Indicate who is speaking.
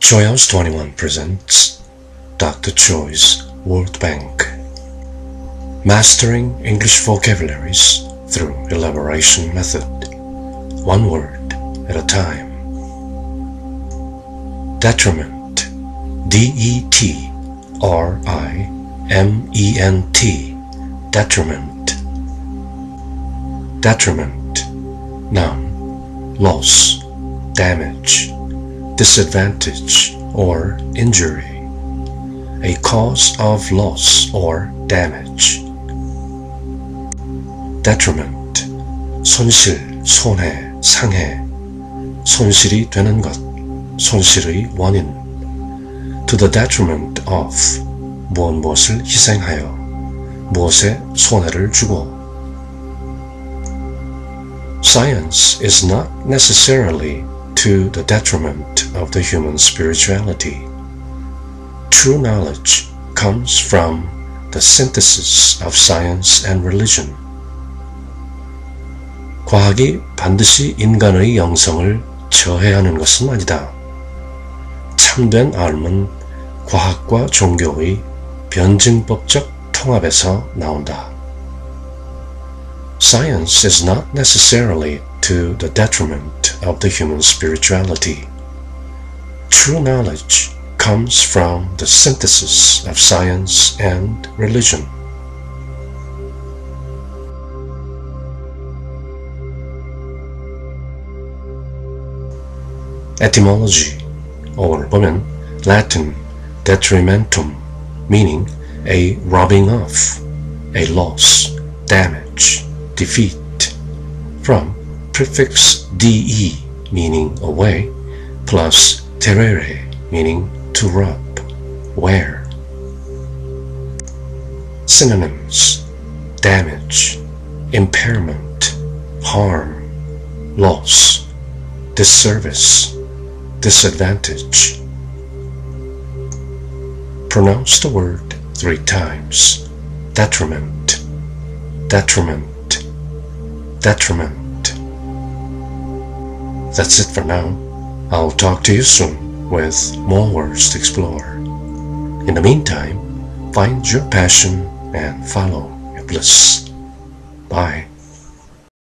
Speaker 1: Choice 21 presents Dr. Choi's World Bank. Mastering English Vocabularies through Elaboration Method. One word at a time. Detriment. D-E-T-R-I-M-E-N-T Detriment. Detriment. Noun Loss. Damage disadvantage or injury, a cause of loss or damage. detriment, 손실, 손해, 상해, 손실이 되는 것, 손실의 원인. to the detriment of, 무엇 무엇을 희생하여, 무엇에 손해를 주고. Science is not necessarily to the detriment of the human spirituality. True knowledge comes from the synthesis of science and religion. 과학이 반드시 인간의 영성을 저해하는 것은 아니다. 참된 알은 과학과 종교의 변증법적 통합에서 나온다. Science is not necessarily to the detriment of the human spirituality. True knowledge comes from the synthesis of science and religion. Etymology or 보면 Latin detrimentum meaning a robbing off, a loss, damage, defeat from prefix de meaning away plus terere meaning to rub, wear. Synonyms damage, impairment, harm, loss, disservice, disadvantage. Pronounce the word three times. Detriment, detriment, detriment. That's it for now. I'll talk to you soon with more words to explore. In the meantime, find your passion and follow your bliss. Bye.